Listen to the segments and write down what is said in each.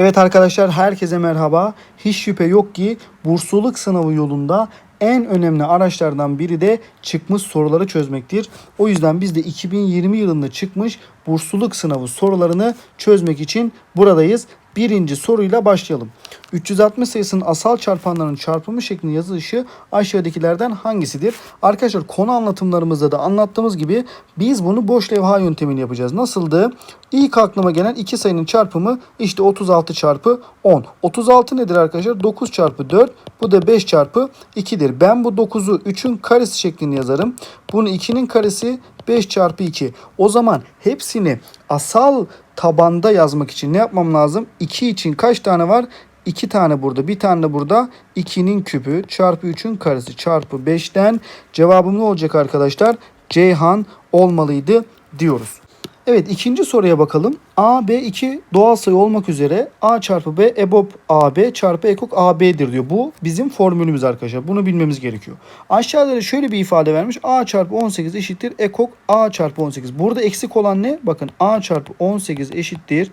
Evet arkadaşlar herkese merhaba. Hiç şüphe yok ki bursluluk sınavı yolunda en önemli araçlardan biri de çıkmış soruları çözmektir. O yüzden biz de 2020 yılında çıkmış bursluluk sınavı sorularını çözmek için buradayız. Birinci soruyla başlayalım. 360 sayısının asal çarpanlarının çarpımı şeklinde yazılışı aşağıdakilerden hangisidir? Arkadaşlar konu anlatımlarımızda da anlattığımız gibi biz bunu boş levha yöntemini yapacağız. Nasıldı? İlk aklıma gelen iki sayının çarpımı işte 36 çarpı 10. 36 nedir arkadaşlar? 9 çarpı 4. Bu da 5 çarpı 2'dir. Ben bu 9'u 3'ün karesi şeklinde yazarım. Bunu 2'nin karesi 5 çarpı 2. O zaman hepsini asal tabanda yazmak için ne yapmam lazım? 2 için kaç tane var? 2 tane burada, bir tane de burada. 2'nin küpü çarpı 3'ün karesi çarpı 5'ten cevabım ne olacak arkadaşlar? Ceyhan olmalıydı diyoruz. Evet ikinci soruya bakalım. A, B 2 doğal sayı olmak üzere A çarpı B EBOB AB çarpı EKOK AB'dir diyor. Bu bizim formülümüz arkadaşlar. Bunu bilmemiz gerekiyor. Aşağıda da şöyle bir ifade vermiş. A çarpı 18 eşittir EKOK A çarpı 18. Burada eksik olan ne? Bakın A çarpı 18 eşittir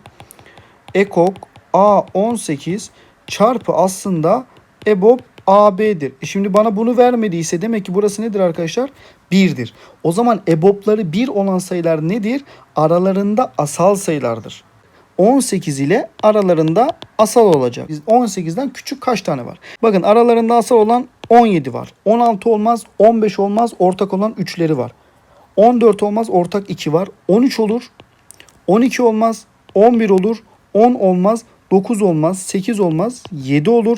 EKOK A 18 çarpı aslında EBOB AB'dir. E şimdi bana bunu vermediyse demek ki burası nedir arkadaşlar? 1'dir. O zaman EBOB'ları 1 olan sayılar nedir? Aralarında asal sayılardır. 18 ile aralarında asal olacak. Biz 18'den küçük kaç tane var? Bakın aralarında asal olan 17 var. 16 olmaz, 15 olmaz, ortak olan 3'leri var. 14 olmaz, ortak 2 var. 13 olur, 12 olmaz, 11 olur, 10 olmaz, 9 olmaz, 8 olmaz, 7 olur,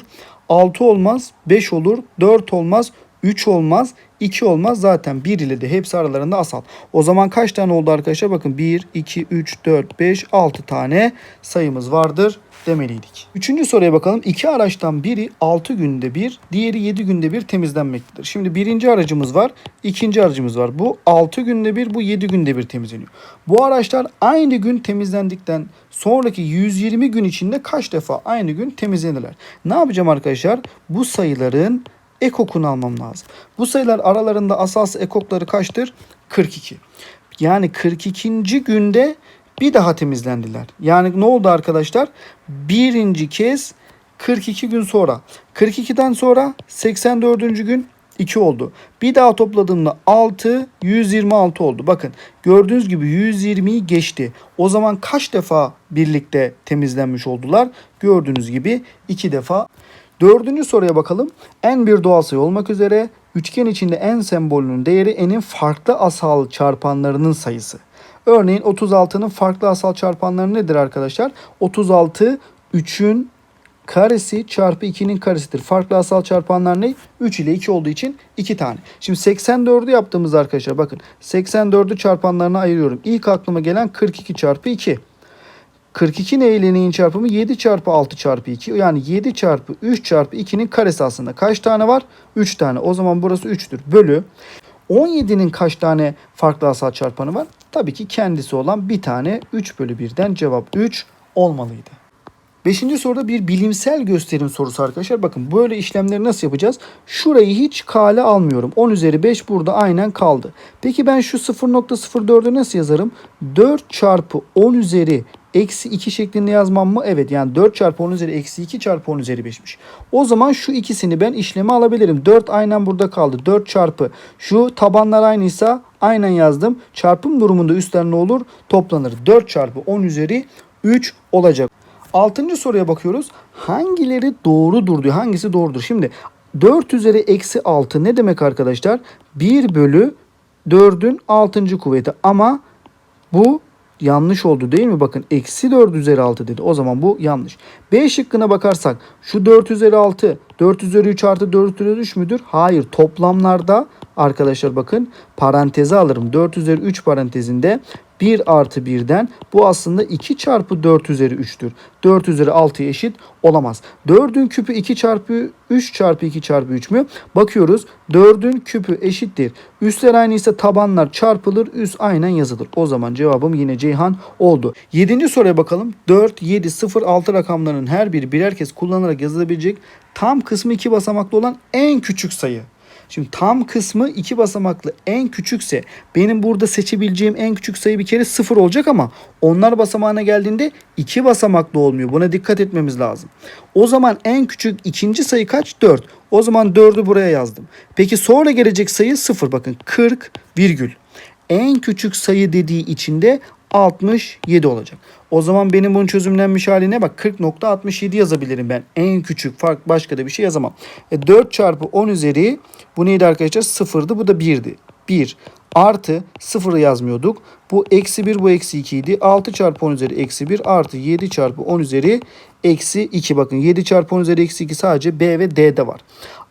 6 olmaz, 5 olur, 4 olmaz, 3 olmaz, 2 olmaz. Zaten 1 ile de hepsi aralarında asal. O zaman kaç tane oldu arkadaşlar? Bakın 1, 2, 3, 4, 5, 6 tane sayımız vardır demeliydik. Üçüncü soruya bakalım. İki araçtan biri 6 günde bir, diğeri 7 günde bir temizlenmektedir. Şimdi birinci aracımız var, ikinci aracımız var. Bu 6 günde bir, bu 7 günde bir temizleniyor. Bu araçlar aynı gün temizlendikten sonraki 120 gün içinde kaç defa aynı gün temizlenirler? Ne yapacağım arkadaşlar? Bu sayıların ekokunu almam lazım. Bu sayılar aralarında asas ekokları kaçtır? 42. Yani 42. günde bir daha temizlendiler. Yani ne oldu arkadaşlar? Birinci kez 42 gün sonra. 42'den sonra 84. gün 2 oldu. Bir daha topladığımda 6, 126 oldu. Bakın gördüğünüz gibi 120'yi geçti. O zaman kaç defa birlikte temizlenmiş oldular? Gördüğünüz gibi 2 defa. Dördüncü soruya bakalım. En bir doğal sayı olmak üzere üçgen içinde en sembolünün değeri n'in farklı asal çarpanlarının sayısı. Örneğin 36'nın farklı asal çarpanları nedir arkadaşlar? 36 3'ün karesi çarpı 2'nin karesidir. Farklı asal çarpanlar ne? 3 ile 2 olduğu için 2 tane. Şimdi 84'ü yaptığımız arkadaşlar bakın 84'ü çarpanlarına ayırıyorum. İlk aklıma gelen 42 çarpı 2. 42 ne ile neyin çarpımı? 7 çarpı 6 çarpı 2. Yani 7 çarpı 3 çarpı 2'nin karesi aslında. Kaç tane var? 3 tane. O zaman burası 3'tür. Bölü. 17'nin kaç tane farklı asal çarpanı var? Tabii ki kendisi olan bir tane 3 bölü 1'den cevap 3 olmalıydı. Beşinci soruda bir bilimsel gösterim sorusu arkadaşlar. Bakın böyle işlemleri nasıl yapacağız? Şurayı hiç kale almıyorum. 10 üzeri 5 burada aynen kaldı. Peki ben şu 0.04'ü nasıl yazarım? 4 çarpı 10 üzeri eksi 2 şeklinde yazmam mı? Evet yani 4 çarpı 10 üzeri eksi 2 çarpı 10 üzeri 5'miş. O zaman şu ikisini ben işleme alabilirim. 4 aynen burada kaldı. 4 çarpı şu tabanlar aynıysa aynen yazdım. Çarpım durumunda üstler ne olur? Toplanır. 4 çarpı 10 üzeri 3 olacak. Altıncı soruya bakıyoruz. Hangileri doğrudur diyor. Hangisi doğrudur? Şimdi 4 üzeri eksi 6 ne demek arkadaşlar? 1 bölü 4'ün 6. kuvveti. Ama bu yanlış oldu değil mi? Bakın eksi 4 üzeri 6 dedi. O zaman bu yanlış. B şıkkına bakarsak şu 4 üzeri 6 4 üzeri 3 artı 4 üzeri 3 müdür? Hayır. Toplamlarda arkadaşlar bakın paranteze alırım. 4 üzeri 3 parantezinde 1 artı 1'den bu aslında 2 çarpı 4 üzeri 3'tür. 4 üzeri 6 eşit olamaz. 4'ün küpü 2 çarpı 3 çarpı 2 çarpı 3 mü? Bakıyoruz 4'ün küpü eşittir. Üstler aynı ise tabanlar çarpılır üst aynen yazılır. O zaman cevabım yine Ceyhan oldu. 7. soruya bakalım. 4, 7, 0, 6 rakamlarının her biri birer kez kullanılarak yazılabilecek tam kısmı 2 basamaklı olan en küçük sayı. Şimdi tam kısmı iki basamaklı en küçükse benim burada seçebileceğim en küçük sayı bir kere sıfır olacak ama onlar basamağına geldiğinde iki basamaklı olmuyor. Buna dikkat etmemiz lazım. O zaman en küçük ikinci sayı kaç? 4. O zaman 4'ü buraya yazdım. Peki sonra gelecek sayı 0 bakın 40 virgül. En küçük sayı dediği içinde 67 olacak. O zaman benim bunun çözümlenmiş haline bak 40.67 yazabilirim ben. En küçük fark başka da bir şey yazamam. E 4 çarpı 10 üzeri bu neydi arkadaşlar? 0'dı bu da 1'di. 1 artı 0'ı yazmıyorduk. Bu eksi 1 bu eksi 2 idi. 6 çarpı 10 üzeri eksi 1 artı 7 çarpı 10 üzeri eksi 2. Bakın 7 çarpı 10 üzeri eksi 2 sadece B ve D'de var.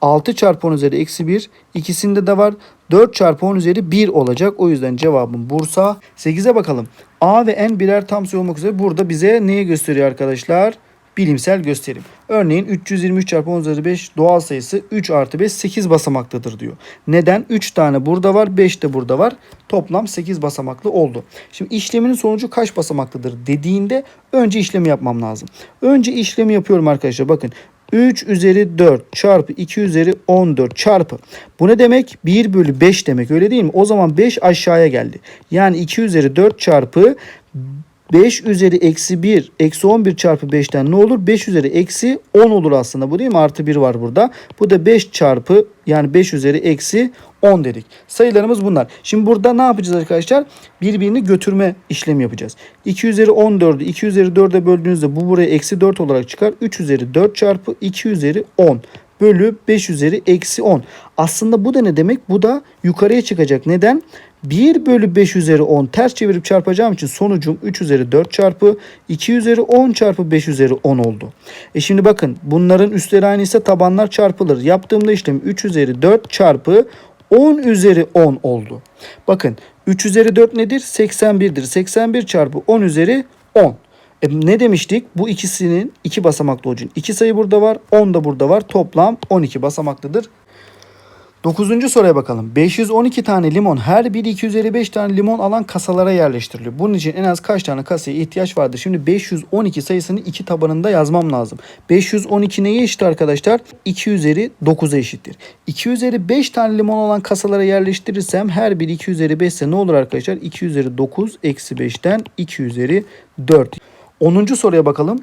6 çarpı 10 üzeri eksi 1 ikisinde de var. 4 çarpı 10 üzeri 1 olacak. O yüzden cevabım Bursa. 8'e bakalım. A ve N birer tam sayı olmak üzere burada bize neyi gösteriyor arkadaşlar? Bilimsel gösterim. Örneğin 323 çarpı 10 üzeri 5 doğal sayısı 3 artı 5 8 basamaklıdır diyor. Neden? 3 tane burada var 5 de burada var. Toplam 8 basamaklı oldu. Şimdi işleminin sonucu kaç basamaklıdır dediğinde önce işlemi yapmam lazım. Önce işlemi yapıyorum arkadaşlar. Bakın 3 üzeri 4 çarpı 2 üzeri 14 çarpı. Bu ne demek? 1 bölü 5 demek öyle değil mi? O zaman 5 aşağıya geldi. Yani 2 üzeri 4 çarpı 5 üzeri eksi 1 eksi 11 çarpı 5'ten ne olur? 5 üzeri eksi 10 olur aslında bu değil mi? Artı 1 var burada. Bu da 5 çarpı yani 5 üzeri eksi 10 dedik. Sayılarımız bunlar. Şimdi burada ne yapacağız arkadaşlar? Birbirini götürme işlemi yapacağız. 2 üzeri 14'ü 2 üzeri 4'e böldüğünüzde bu buraya eksi 4 olarak çıkar. 3 üzeri 4 çarpı 2 üzeri 10 bölü 5 üzeri eksi 10. Aslında bu da ne demek? Bu da yukarıya çıkacak. Neden? 1 bölü 5 üzeri 10 ters çevirip çarpacağım için sonucum 3 üzeri 4 çarpı 2 üzeri 10 çarpı 5 üzeri 10 oldu. E şimdi bakın bunların üstleri aynı ise tabanlar çarpılır. Yaptığımda işlem 3 üzeri 4 çarpı 10 üzeri 10 oldu. Bakın 3 üzeri 4 nedir? 81'dir. 81 çarpı 10 üzeri 10. E ne demiştik? Bu ikisinin iki basamaklı için. İki sayı burada var. 10 da burada var. Toplam 12 basamaklıdır. Dokuzuncu soruya bakalım. 512 tane limon her biri 255 tane limon alan kasalara yerleştiriliyor. Bunun için en az kaç tane kasaya ihtiyaç vardır? Şimdi 512 sayısını iki tabanında yazmam lazım. 512 neye eşit arkadaşlar? 2 üzeri 9'a eşittir. 2 üzeri 5 tane limon olan kasalara yerleştirirsem her biri 2 üzeri 5 ise ne olur arkadaşlar? 2 üzeri 9 eksi 5'ten 2 üzeri 4. 10. soruya bakalım.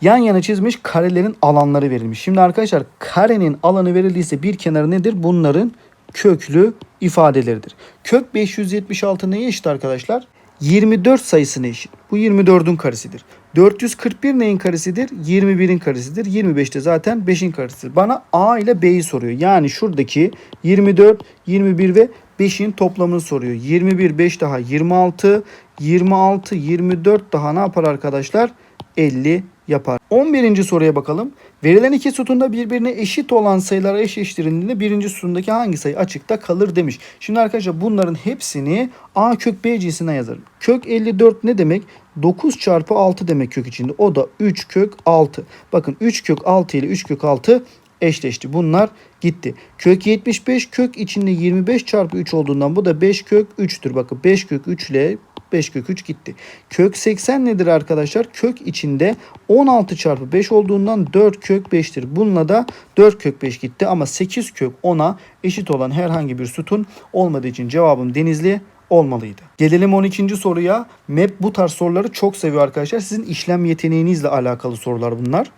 Yan yana çizmiş karelerin alanları verilmiş. Şimdi arkadaşlar karenin alanı verildiyse bir kenarı nedir? Bunların köklü ifadeleridir. Kök 576 neye eşit arkadaşlar? 24 sayısına eşit. Bu 24'ün karesidir. 441 neyin karesidir? 21'in karesidir. 25 de zaten 5'in karesidir. Bana A ile B'yi soruyor. Yani şuradaki 24, 21 ve 5'in toplamını soruyor. 21, 5 daha 26, 26, 24 daha ne yapar arkadaşlar? 50 yapar. 11. soruya bakalım. Verilen iki sütunda birbirine eşit olan sayılara eşleştirildiğinde birinci sütundaki hangi sayı açıkta kalır demiş. Şimdi arkadaşlar bunların hepsini A kök B cinsinden yazarım. Kök 54 ne demek? 9 çarpı 6 demek kök içinde. O da 3 kök 6. Bakın 3 kök 6 ile 3 kök 6 eşleşti. Bunlar gitti. Kök 75 kök içinde 25 çarpı 3 olduğundan bu da 5 kök 3'tür. Bakın 5 kök 3 ile 5 kök 3 gitti. Kök 80 nedir arkadaşlar? Kök içinde 16 çarpı 5 olduğundan 4 kök 5'tir. Bununla da 4 kök 5 gitti ama 8 kök 10'a eşit olan herhangi bir sütun olmadığı için cevabım denizli olmalıydı. Gelelim 12. soruya. MEP bu tarz soruları çok seviyor arkadaşlar. Sizin işlem yeteneğinizle alakalı sorular bunlar.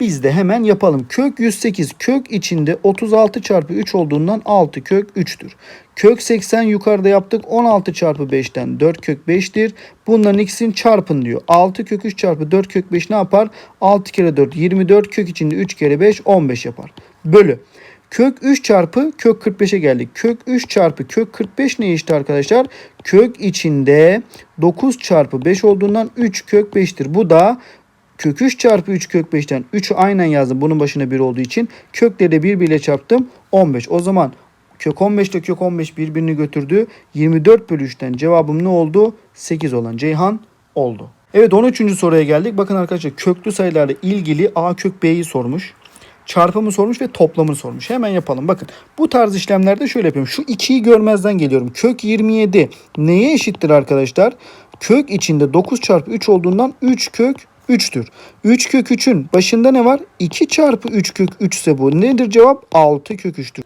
Biz de hemen yapalım. Kök 108 kök içinde 36 çarpı 3 olduğundan 6 kök 3'tür. Kök 80 yukarıda yaptık. 16 çarpı 5'ten 4 kök 5'tir. Bunların ikisini çarpın diyor. 6 kök 3 çarpı 4 kök 5 ne yapar? 6 kere 4 24 kök içinde 3 kere 5 15 yapar. Bölü. Kök 3 çarpı kök 45'e geldik. Kök 3 çarpı kök 45 ne eşit arkadaşlar? Kök içinde 9 çarpı 5 olduğundan 3 kök 5'tir. Bu da kök 3 çarpı 3 kök 5'ten 3'ü aynen yazdım. Bunun başına 1 olduğu için. Kökleri de birbiriyle çarptım. 15. O zaman kök 15 ile kök 15 birbirini götürdü. 24 bölü 3'ten cevabım ne oldu? 8 olan Ceyhan oldu. Evet 13. soruya geldik. Bakın arkadaşlar köklü sayılarla ilgili A kök B'yi sormuş. Çarpımı sormuş ve toplamını sormuş. Hemen yapalım. Bakın bu tarz işlemlerde şöyle yapıyorum. Şu 2'yi görmezden geliyorum. Kök 27 neye eşittir arkadaşlar? Kök içinde 9 çarpı 3 olduğundan 3 kök 3'tür. 3 kök 3'ün başında ne var? 2 çarpı 3 kök 3 ise bu. Nedir cevap? 6 kök 3'tür.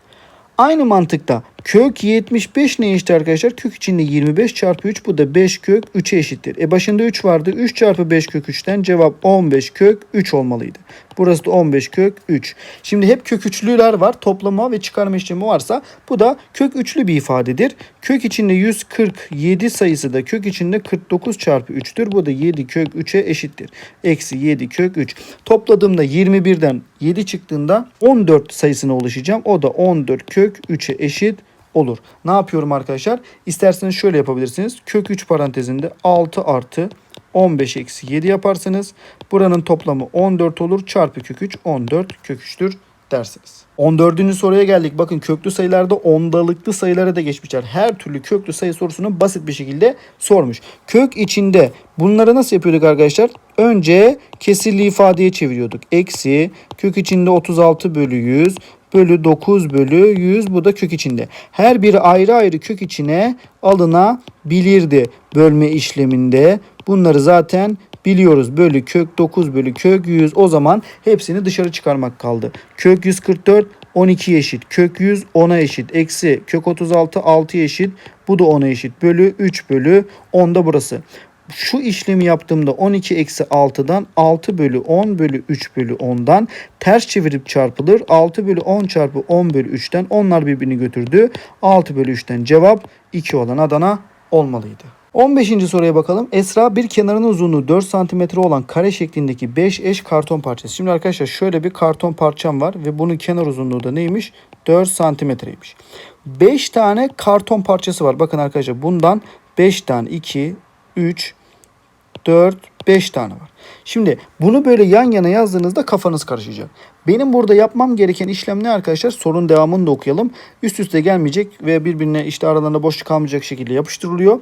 Aynı mantıkta kök 75 ne eşit arkadaşlar? Kök içinde 25 çarpı 3 bu da 5 kök 3'e eşittir. E başında 3 vardı. 3 çarpı 5 kök 3'ten cevap 15 kök 3 olmalıydı. Burası da 15 kök 3. Şimdi hep kök üçlüler var. Toplama ve çıkarma işlemi varsa bu da kök üçlü bir ifadedir. Kök içinde 147 sayısı da kök içinde 49 çarpı 3'tür. Bu da 7 kök 3'e eşittir. Eksi 7 kök 3. Topladığımda 21'den 7 çıktığında 14 sayısına ulaşacağım. O da 14 kök 3'e eşit olur. Ne yapıyorum arkadaşlar? İsterseniz şöyle yapabilirsiniz. Kök 3 parantezinde 6 artı 15 eksi 7 yaparsınız. Buranın toplamı 14 olur. Çarpı kök 3 14 kök 3'tür dersiniz. 14. soruya geldik. Bakın köklü sayılarda ondalıklı sayılara da geçmişler. Her türlü köklü sayı sorusunu basit bir şekilde sormuş. Kök içinde bunları nasıl yapıyorduk arkadaşlar? Önce kesirli ifadeye çeviriyorduk. Eksi kök içinde 36 bölü 100 bölü 9 bölü 100 bu da kök içinde. Her biri ayrı ayrı kök içine alınabilirdi bölme işleminde. Bunları zaten biliyoruz. Bölü kök 9 bölü kök 100 o zaman hepsini dışarı çıkarmak kaldı. Kök 144 12 eşit. Kök 100 10'a eşit. Eksi kök 36 6 eşit. Bu da 10'a eşit. Bölü 3 bölü 10 da burası. Şu işlemi yaptığımda 12 eksi 6'dan 6 bölü 10 bölü 3 bölü 10'dan ters çevirip çarpılır. 6 bölü 10 çarpı 10 bölü 3'ten onlar birbirini götürdü. 6 bölü 3'ten cevap 2 olan Adana olmalıydı. 15. soruya bakalım. Esra bir kenarının uzunluğu 4 cm olan kare şeklindeki 5 eş karton parçası. Şimdi arkadaşlar şöyle bir karton parçam var ve bunun kenar uzunluğu da neymiş? 4 santimetreymiş. 5 tane karton parçası var. Bakın arkadaşlar bundan 5 tane 2, 3, 4, 5 tane var. Şimdi bunu böyle yan yana yazdığınızda kafanız karışacak. Benim burada yapmam gereken işlem ne arkadaşlar? Sorun devamını da okuyalım. Üst üste gelmeyecek ve birbirine işte aralarında boşluk kalmayacak şekilde yapıştırılıyor.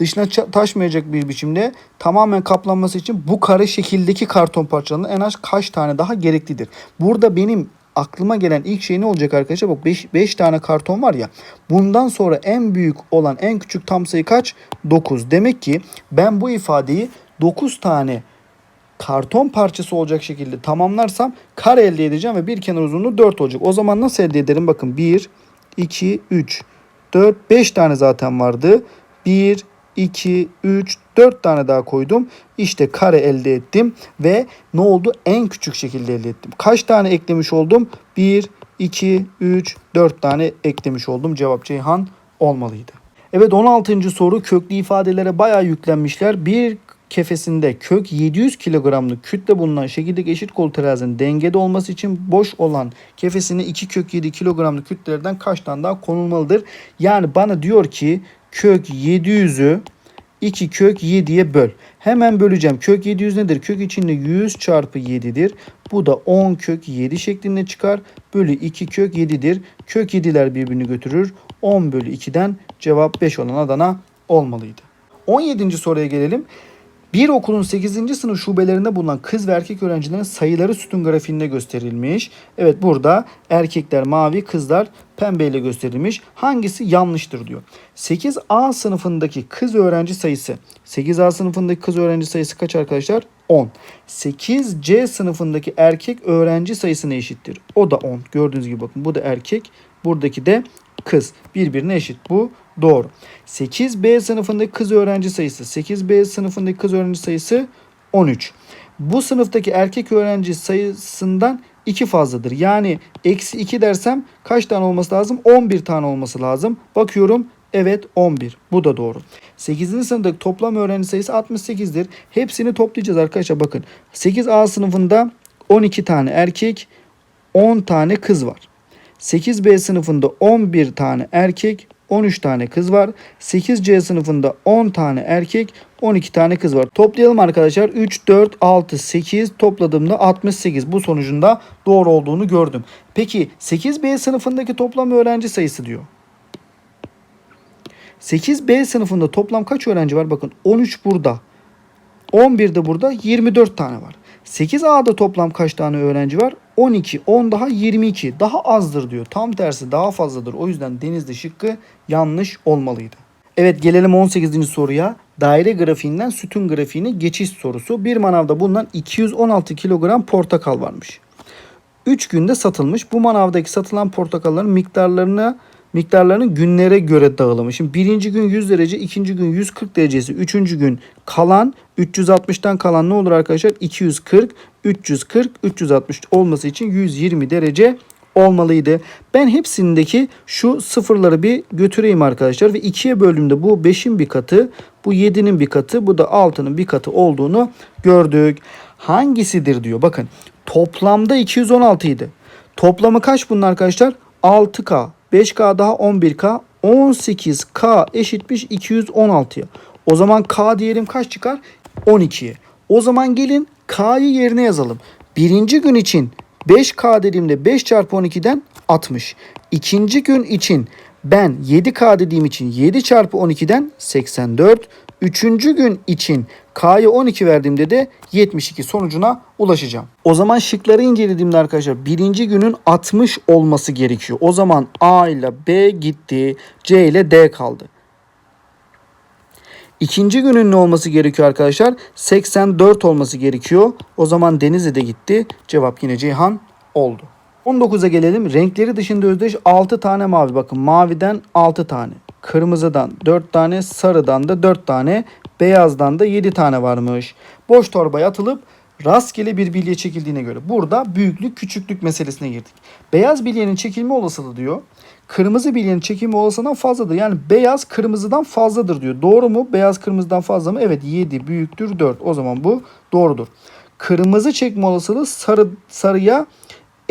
Dışına taşmayacak bir biçimde tamamen kaplanması için bu kare şekildeki karton parçalarının en az kaç tane daha gereklidir. Burada benim aklıma gelen ilk şey ne olacak arkadaşlar? Bak 5 tane karton var ya. Bundan sonra en büyük olan en küçük tam sayı kaç? 9. Demek ki ben bu ifadeyi 9 tane karton parçası olacak şekilde tamamlarsam kare elde edeceğim ve bir kenar uzunluğu 4 olacak. O zaman nasıl elde ederim? Bakın 1, 2, 3, 4, 5 tane zaten vardı. 1, 2, 3, 4 tane daha koydum. İşte kare elde ettim ve ne oldu? En küçük şekilde elde ettim. Kaç tane eklemiş oldum? 1, 2, 3, 4 tane eklemiş oldum. Cevap Ceyhan olmalıydı. Evet 16. soru köklü ifadelere bayağı yüklenmişler. Bir kefesinde kök 700 kilogramlık kütle bulunan şekildeki eşit kol terazinin dengede olması için boş olan kefesine 2 kök 7 kilogramlık kütlelerden kaç tane daha konulmalıdır? Yani bana diyor ki kök 700'ü 2 kök 7'ye böl. Hemen böleceğim. Kök 700 nedir? Kök içinde 100 çarpı 7'dir. Bu da 10 kök 7 şeklinde çıkar. Bölü 2 kök 7'dir. Kök 7'ler birbirini götürür. 10 bölü 2'den cevap 5 olan Adana olmalıydı. 17. soruya gelelim. Bir okulun 8. sınıf şubelerinde bulunan kız ve erkek öğrencilerin sayıları sütun grafiğinde gösterilmiş. Evet burada erkekler mavi, kızlar pembe ile gösterilmiş. Hangisi yanlıştır diyor. 8A sınıfındaki kız öğrenci sayısı. 8A sınıfındaki kız öğrenci sayısı kaç arkadaşlar? 10. 8C sınıfındaki erkek öğrenci sayısına eşittir. O da 10. Gördüğünüz gibi bakın bu da erkek. Buradaki de kız. Birbirine eşit. Bu doğru. 8B sınıfındaki kız öğrenci sayısı. 8B sınıfındaki kız öğrenci sayısı 13. Bu sınıftaki erkek öğrenci sayısından 2 fazladır. Yani eksi 2 dersem kaç tane olması lazım? 11 tane olması lazım. Bakıyorum Evet 11. Bu da doğru. 8. sınıftaki toplam öğrenci sayısı 68'dir. Hepsini toplayacağız arkadaşlar bakın. 8A sınıfında 12 tane erkek, 10 tane kız var. 8B sınıfında 11 tane erkek, 13 tane kız var. 8C sınıfında 10 tane erkek, 12 tane kız var. Toplayalım arkadaşlar. 3, 4, 6, 8 topladığımda 68. Bu sonucunda doğru olduğunu gördüm. Peki 8B sınıfındaki toplam öğrenci sayısı diyor. 8B sınıfında toplam kaç öğrenci var? Bakın 13 burada. 11 de burada 24 tane var. 8A'da toplam kaç tane öğrenci var? 12, 10 daha 22. Daha azdır diyor. Tam tersi daha fazladır. O yüzden denizli şıkkı yanlış olmalıydı. Evet gelelim 18. soruya. Daire grafiğinden sütun grafiğine geçiş sorusu. Bir manavda bulunan 216 kilogram portakal varmış. 3 günde satılmış. Bu manavdaki satılan portakalların miktarlarını miktarlarının günlere göre dağılımı. Şimdi birinci gün 100 derece, ikinci gün 140 derecesi, üçüncü gün kalan 360'tan kalan ne olur arkadaşlar? 240, 340, 360 olması için 120 derece olmalıydı. Ben hepsindeki şu sıfırları bir götüreyim arkadaşlar ve ikiye böldüğümde bu 5'in bir katı, bu 7'nin bir katı, bu da 6'nın bir katı olduğunu gördük. Hangisidir diyor. Bakın toplamda 216 idi. Toplamı kaç bunun arkadaşlar? 6K, 5K daha 11K, 18K eşitmiş 216'ya. O zaman K diyelim kaç çıkar? 12'ye. O zaman gelin K'yı yerine yazalım. Birinci gün için 5K dediğimde 5 çarpı 12'den 60. İkinci gün için ben 7K dediğim için 7 çarpı 12'den 84. Üçüncü gün için K'ya 12 verdiğimde de 72 sonucuna ulaşacağım. O zaman şıkları incelediğimde arkadaşlar birinci günün 60 olması gerekiyor. O zaman A ile B gitti. C ile D kaldı. İkinci günün ne olması gerekiyor arkadaşlar? 84 olması gerekiyor. O zaman Denizli de gitti. Cevap yine Ceyhan oldu. 19'a gelelim. Renkleri dışında özdeş 6 tane mavi. Bakın maviden 6 tane. Kırmızıdan 4 tane. Sarıdan da 4 tane. Beyazdan da 7 tane varmış. Boş torbaya atılıp rastgele bir bilye çekildiğine göre burada büyüklük küçüklük meselesine girdik. Beyaz bilyenin çekilme olasılığı diyor. Kırmızı bilyenin çekilme olasılığından fazladır. Yani beyaz kırmızıdan fazladır diyor. Doğru mu? Beyaz kırmızıdan fazla mı? Evet 7 büyüktür 4. O zaman bu doğrudur. Kırmızı çekme olasılığı sarı sarıya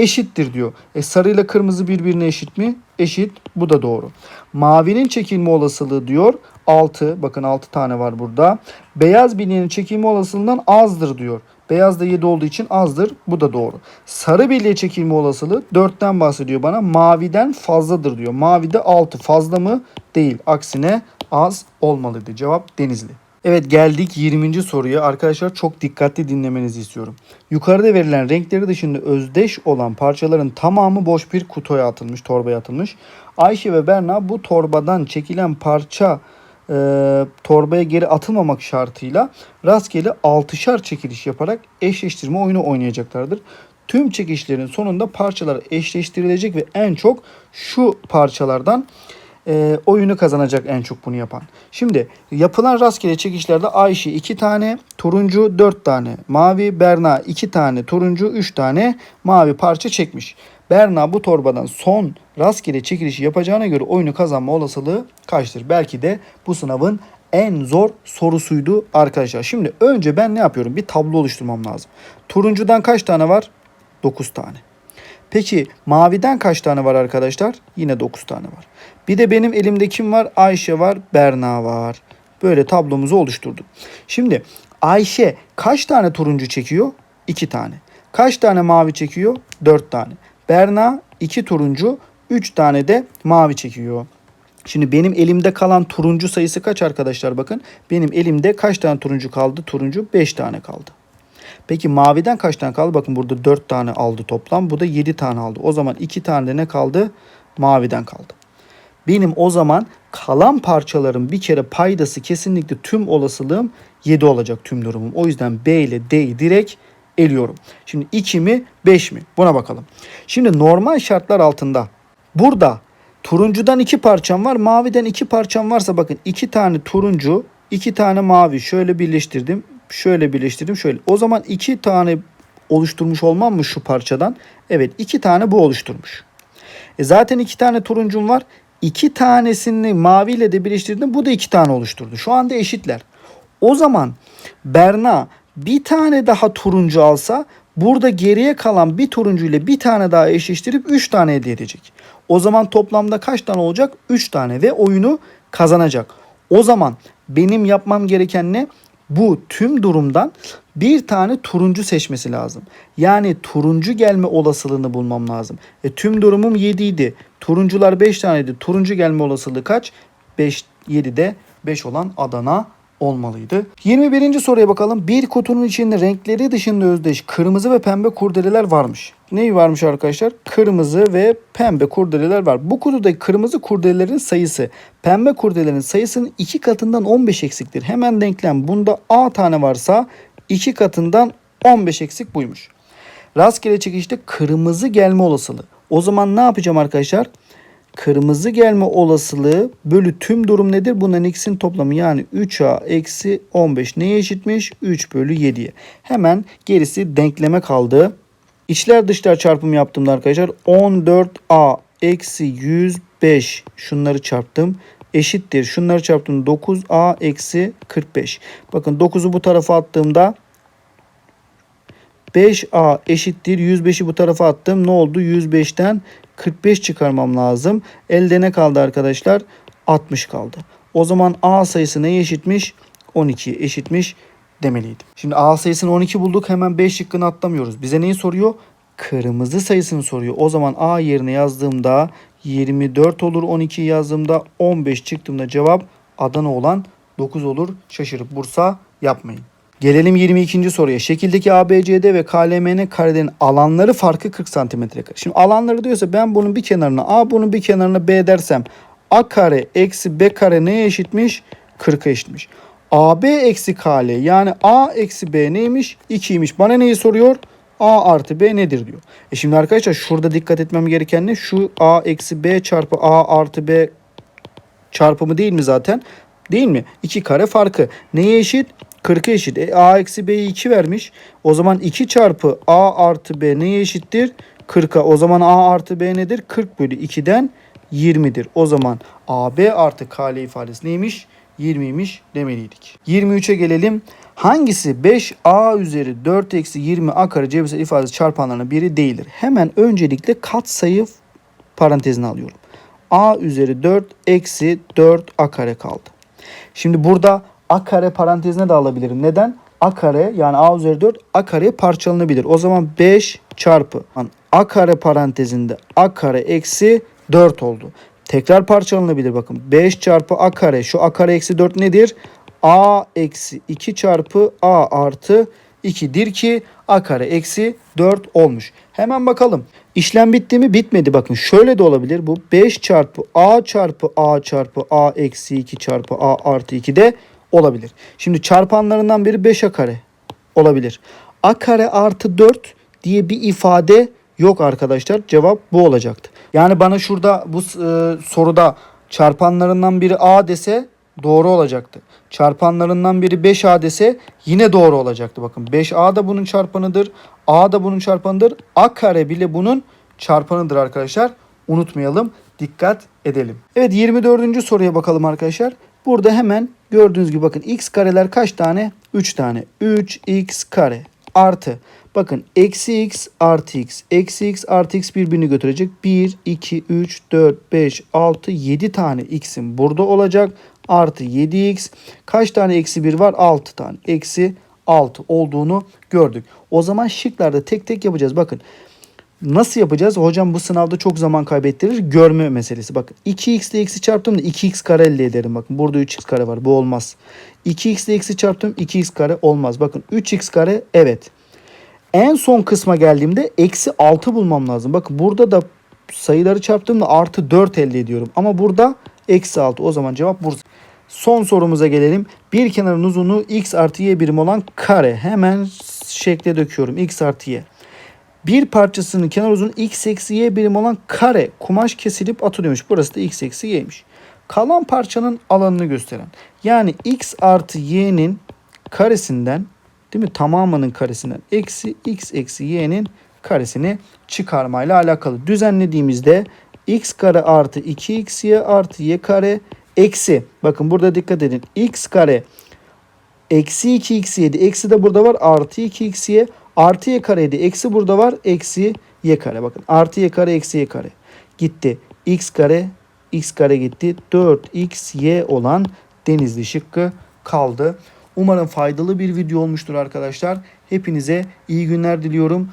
eşittir diyor. E sarıyla kırmızı birbirine eşit mi? Eşit. Bu da doğru. Mavinin çekilme olasılığı diyor 6. Bakın 6 tane var burada. Beyaz bilyenin çekilme olasılığından azdır diyor. Beyaz da 7 olduğu için azdır. Bu da doğru. Sarı bilye çekilme olasılığı 4'ten bahsediyor bana. Maviden fazladır diyor. Mavide 6 fazla mı? Değil. Aksine az olmalıydı. Cevap Denizli. Evet geldik 20. soruya. Arkadaşlar çok dikkatli dinlemenizi istiyorum. Yukarıda verilen renkleri dışında özdeş olan parçaların tamamı boş bir kutuya atılmış, torbaya atılmış. Ayşe ve Berna bu torbadan çekilen parça e, torbaya geri atılmamak şartıyla rastgele 6'şar çekiliş yaparak eşleştirme oyunu oynayacaklardır. Tüm çekişlerin sonunda parçalar eşleştirilecek ve en çok şu parçalardan e, oyunu kazanacak en çok bunu yapan. Şimdi yapılan rastgele çekişlerde Ayşe 2 tane, turuncu 4 tane, mavi Berna 2 tane, turuncu 3 tane mavi parça çekmiş. Berna bu torbadan son rastgele çekilişi yapacağına göre oyunu kazanma olasılığı kaçtır? Belki de bu sınavın en zor sorusuydu arkadaşlar. Şimdi önce ben ne yapıyorum? Bir tablo oluşturmam lazım. Turuncudan kaç tane var? 9 tane. Peki maviden kaç tane var arkadaşlar? Yine 9 tane var. Bir de benim elimde kim var? Ayşe var, Berna var. Böyle tablomuzu oluşturduk. Şimdi Ayşe kaç tane turuncu çekiyor? 2 tane. Kaç tane mavi çekiyor? 4 tane. Berna 2 turuncu, 3 tane de mavi çekiyor. Şimdi benim elimde kalan turuncu sayısı kaç arkadaşlar bakın. Benim elimde kaç tane turuncu kaldı? Turuncu 5 tane kaldı. Peki maviden kaç tane kaldı? Bakın burada 4 tane aldı toplam. Bu da 7 tane aldı. O zaman 2 tane de ne kaldı? Maviden kaldı. Benim o zaman kalan parçaların bir kere paydası kesinlikle tüm olasılığım 7 olacak tüm durumum. O yüzden B ile D'yi direkt eliyorum. Şimdi 2 mi 5 mi? Buna bakalım. Şimdi normal şartlar altında burada turuncudan 2 parçam var. Maviden 2 parçam varsa bakın 2 tane turuncu 2 tane mavi şöyle birleştirdim. Şöyle birleştirdim şöyle. O zaman 2 tane oluşturmuş olmam mı şu parçadan? Evet 2 tane bu oluşturmuş. E zaten 2 tane turuncum var. 2 tanesini maviyle de birleştirdim. Bu da 2 tane oluşturdu. Şu anda eşitler. O zaman Berna bir tane daha turuncu alsa burada geriye kalan bir turuncu ile bir tane daha eşleştirip 3 tane elde edecek. O zaman toplamda kaç tane olacak? 3 tane ve oyunu kazanacak. O zaman benim yapmam gereken ne? Bu tüm durumdan bir tane turuncu seçmesi lazım. Yani turuncu gelme olasılığını bulmam lazım. E, tüm durumum 7 idi. Turuncular 5 taneydi. Turuncu gelme olasılığı kaç? 5, 7'de 5 olan Adana olmalıydı. 21. soruya bakalım. Bir kutunun içinde renkleri dışında özdeş kırmızı ve pembe kurdeleler varmış. Neyi varmış arkadaşlar? Kırmızı ve pembe kurdeleler var. Bu kutudaki kırmızı kurdelelerin sayısı pembe kurdelelerin sayısının iki katından 15 eksiktir. Hemen denklem bunda A tane varsa iki katından 15 eksik buymuş. Rastgele çekişte kırmızı gelme olasılığı. O zaman ne yapacağım arkadaşlar? Kırmızı gelme olasılığı bölü tüm durum nedir? Bunların ikisinin toplamı yani 3a eksi 15 neye eşitmiş? 3 bölü 7'ye. Hemen gerisi denkleme kaldı. İçler dışlar çarpımı yaptığımda arkadaşlar 14a eksi 105 şunları çarptım eşittir. Şunları çarptım 9a eksi 45. Bakın 9'u bu tarafa attığımda 5a eşittir 105'i bu tarafa attım. Ne oldu? 105'ten 45 çıkarmam lazım. Elde ne kaldı arkadaşlar? 60 kaldı. O zaman a sayısı neye eşitmiş? 12'ye eşitmiş demeliydim. Şimdi a sayısını 12 bulduk. Hemen 5 şıkkını atlamıyoruz. Bize neyi soruyor? Kırmızı sayısını soruyor. O zaman a yerine yazdığımda 24 olur. 12 yazdığımda 15 çıktığımda cevap Adana olan 9 olur. Şaşırıp Bursa yapmayın. Gelelim 22. soruya. Şekildeki ABCD ve KLMN karelerin alanları farkı 40 cm. Şimdi alanları diyorsa ben bunun bir kenarına A bunun bir kenarına B dersem A kare eksi B kare neye eşitmiş? 40'a eşitmiş. AB eksi KL yani A eksi B neymiş? 2'ymiş. Bana neyi soruyor? A artı B nedir diyor. E şimdi arkadaşlar şurada dikkat etmem gereken ne? Şu A eksi B çarpı A artı B çarpımı değil mi zaten? Değil mi? 2 kare farkı. Neye eşit? 40'a eşit. E, A eksi B'yi 2 vermiş. O zaman 2 çarpı A artı B neye eşittir? 40'a. O zaman A artı B nedir? 40 bölü 2'den 20'dir. O zaman AB artı KL ifadesi neymiş? 20'ymiş demeliydik. 23'e gelelim. Hangisi 5A üzeri 4 eksi 20 A kare cebirsel ifadesi çarpanlarının biri değildir? Hemen öncelikle katsayı parantezine alıyorum. A üzeri 4 eksi 4 A kare kaldı. Şimdi burada A kare parantezine de alabilirim. Neden? A kare yani A üzeri 4 A kareye parçalanabilir. O zaman 5 çarpı A kare parantezinde A kare eksi 4 oldu. Tekrar parçalanabilir bakın. 5 çarpı A kare. Şu A kare eksi 4 nedir? A eksi 2 çarpı A artı 2'dir ki A kare eksi 4 olmuş. Hemen bakalım. İşlem bitti mi? Bitmedi. Bakın şöyle de olabilir. Bu 5 çarpı A çarpı A çarpı A eksi 2 çarpı A artı 2 de olabilir. Şimdi çarpanlarından biri 5 A kare olabilir. A kare artı 4 diye bir ifade yok arkadaşlar. Cevap bu olacaktı. Yani bana şurada bu e, soruda çarpanlarından biri A dese doğru olacaktı. Çarpanlarından biri 5A dese yine doğru olacaktı. Bakın 5A da bunun çarpanıdır. A da bunun çarpanıdır. A kare bile bunun çarpanıdır arkadaşlar. Unutmayalım. Dikkat edelim. Evet 24. soruya bakalım arkadaşlar. Burada hemen gördüğünüz gibi bakın x kareler kaç tane? 3 tane. 3x kare artı bakın eksi x artı x eksi x artı x birbirini götürecek. 1, 2, 3, 4, 5, 6, 7 tane x'in burada olacak. Artı 7x kaç tane eksi 1 var? 6 tane. Eksi 6 olduğunu gördük. O zaman şıklarda tek tek yapacağız. Bakın Nasıl yapacağız? Hocam bu sınavda çok zaman kaybettirir. Görme meselesi. Bakın 2x ile eksi çarptığımda 2x kare elde ederim. Bakın burada 3x kare var. Bu olmaz. 2x ile eksi çarptım 2x kare olmaz. Bakın 3x kare evet. En son kısma geldiğimde eksi 6 bulmam lazım. Bakın burada da sayıları çarptığımda artı 4 elde ediyorum. Ama burada eksi 6. O zaman cevap Bursa. Son sorumuza gelelim. Bir kenarın uzunluğu x artı y birim olan kare. Hemen şekle döküyorum. x artı y. Bir parçasının kenar uzun x eksi y birim olan kare kumaş kesilip atılıyormuş. Burası da x eksi y'ymiş. Kalan parçanın alanını gösteren. Yani x artı y'nin karesinden değil mi tamamının karesinden eksi x eksi y'nin karesini çıkarmayla alakalı. Düzenlediğimizde x kare artı 2xy artı y kare eksi bakın burada dikkat edin x kare eksi 2xy'di eksi de burada var artı 2xy Artı y kareydi. Eksi burada var. Eksi y kare. Bakın artı y kare eksi y kare. Gitti. x kare x kare gitti. 4xy olan denizli şıkkı kaldı. Umarım faydalı bir video olmuştur arkadaşlar. Hepinize iyi günler diliyorum.